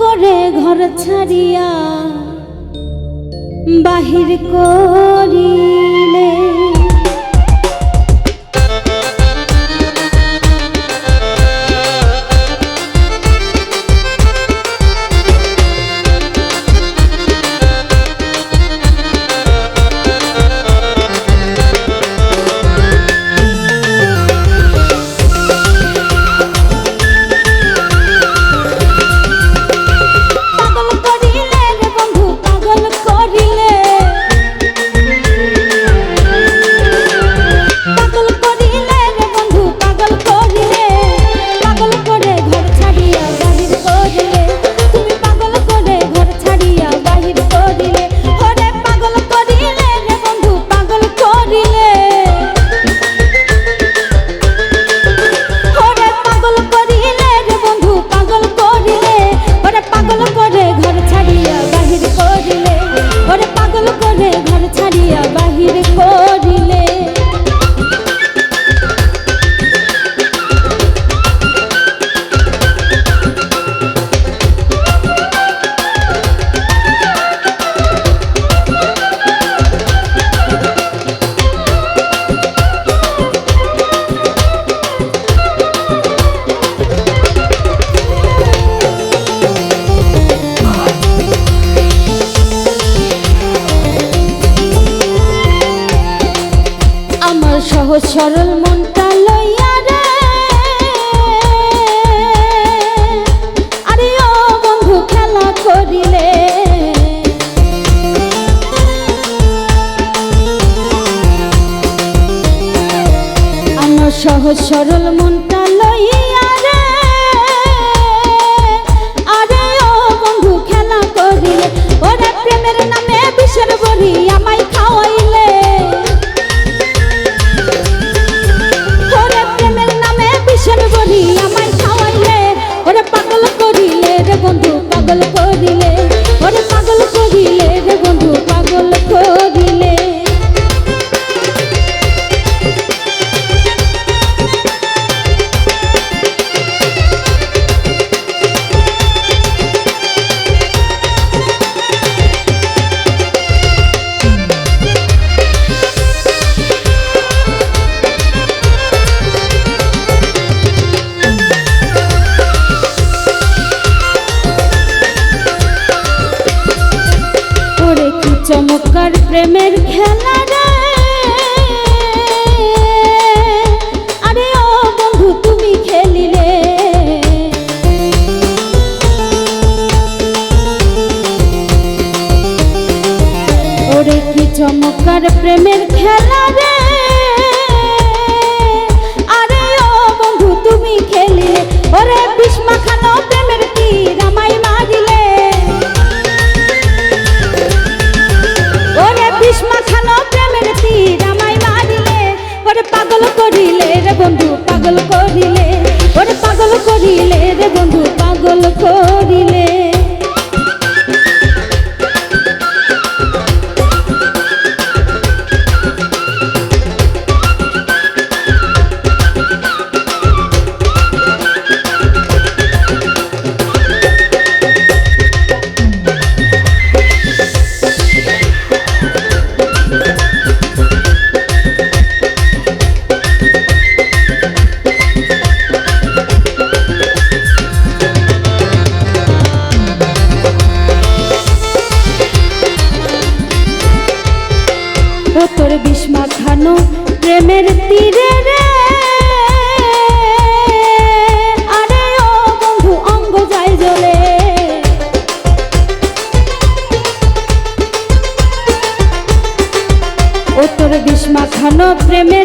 করে ঘর ছাড়িয়া বাহির করিলে সরল মনটা লইয়া রে। আরে ও বন্ধু, খেলা করিলে। আমার সহজ সরল মনটা লইয়া রে। আরে ও বন্ধু, খেলা করিলে। ওরে প্রেমের নামে বিষের বড়ি প্রেমের খেলা রে। আরে ও বন্ধু তুমি খেলিলে। ওরে কি চমৎকার প্রেমের খেলা প্রেমে